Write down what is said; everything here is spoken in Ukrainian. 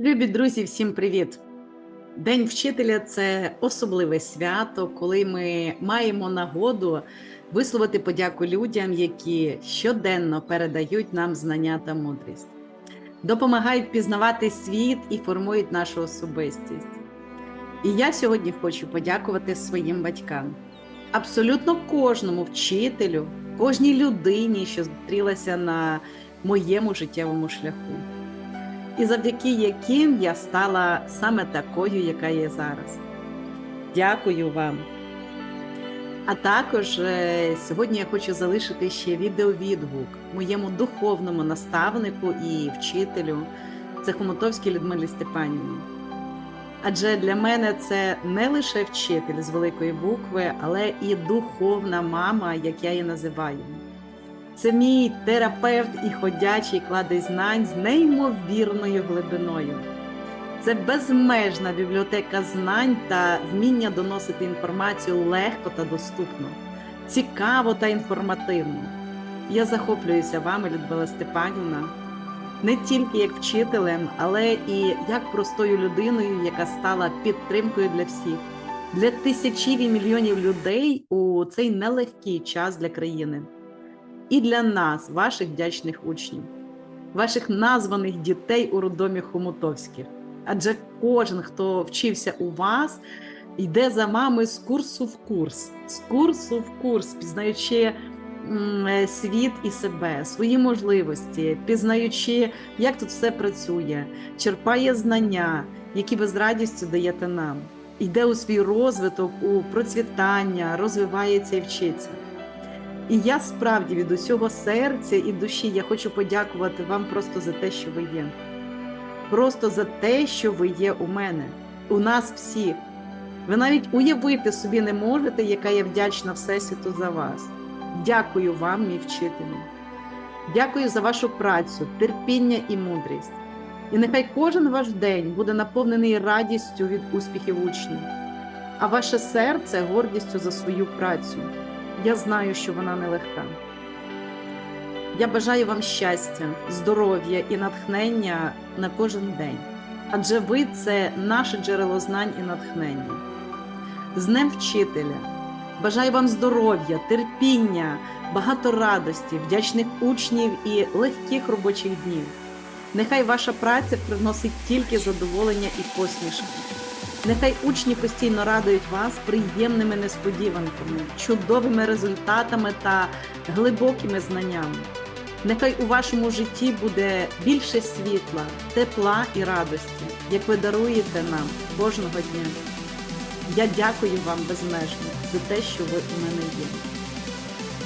Любі друзі, всім привіт! День вчителя це особливе свято, коли ми маємо нагоду висловити подяку людям, які щоденно передають нам знання та мудрість, допомагають пізнавати світ і формують нашу особистість. І я сьогодні хочу подякувати своїм батькам, абсолютно кожному вчителю, кожній людині, що зустрілася на моєму життєвому шляху і завдяки яким я стала саме такою, яка є зараз. Дякую вам. А також е, сьогодні я хочу залишити ще відеовідгук моєму духовному наставнику і вчителю це Хомутовській Людмилі Степанівні. Адже для мене це не лише вчитель з великої букви, але і духовна мама, як я її називаю. Це мій терапевт і ходячий кладезь знань з неймовірною глибиною. Це безмежна бібліотека знань та вміння доносити інформацію легко та доступно, цікаво та інформативно. Я захоплююся вами, Людмила Степанівна, не тільки як вчителем, але і як простою людиною, яка стала підтримкою для всіх, для тисячів і мільйонів людей у цей нелегкий час для країни і для нас, ваших вдячних учнів, ваших названих дітей у роддомі Хомутовських. Адже кожен, хто вчився у вас, йде за вами з курсу в курс, з курсу в курс, пізнаючи світ і себе, свої можливості, пізнаючи, як тут все працює, черпає знання, які ви з радістю даєте нам. Йде у свій розвиток, у процвітання, розвивається і вчиться. І я справді від усього серця і душі я хочу подякувати вам просто за те, що ви є. Просто за те, що ви є у мене, у нас всіх. Ви навіть уявити собі не можете, яка я вдячна Всесвіту за вас. Дякую вам, мій вчителю. Дякую за вашу працю, терпіння і мудрість. І нехай кожен ваш день буде наповнений радістю від успіхів учнів, а ваше серце гордістю за свою працю. Я знаю, що вона нелегка. Я бажаю вам щастя, здоров'я і натхнення на кожен день, адже ви це наше джерело знань і натхнення. З Днем вчителя бажаю вам здоров'я, терпіння, багато радості, вдячних учнів і легких робочих днів. Нехай ваша праця приносить тільки задоволення і посмішки. Нехай учні постійно радують вас приємними несподіванками, чудовими результатами та глибокими знаннями. Нехай у вашому житті буде більше світла, тепла і радості, як ви даруєте нам кожного дня. Я дякую вам безмежно за те, що ви у мене є.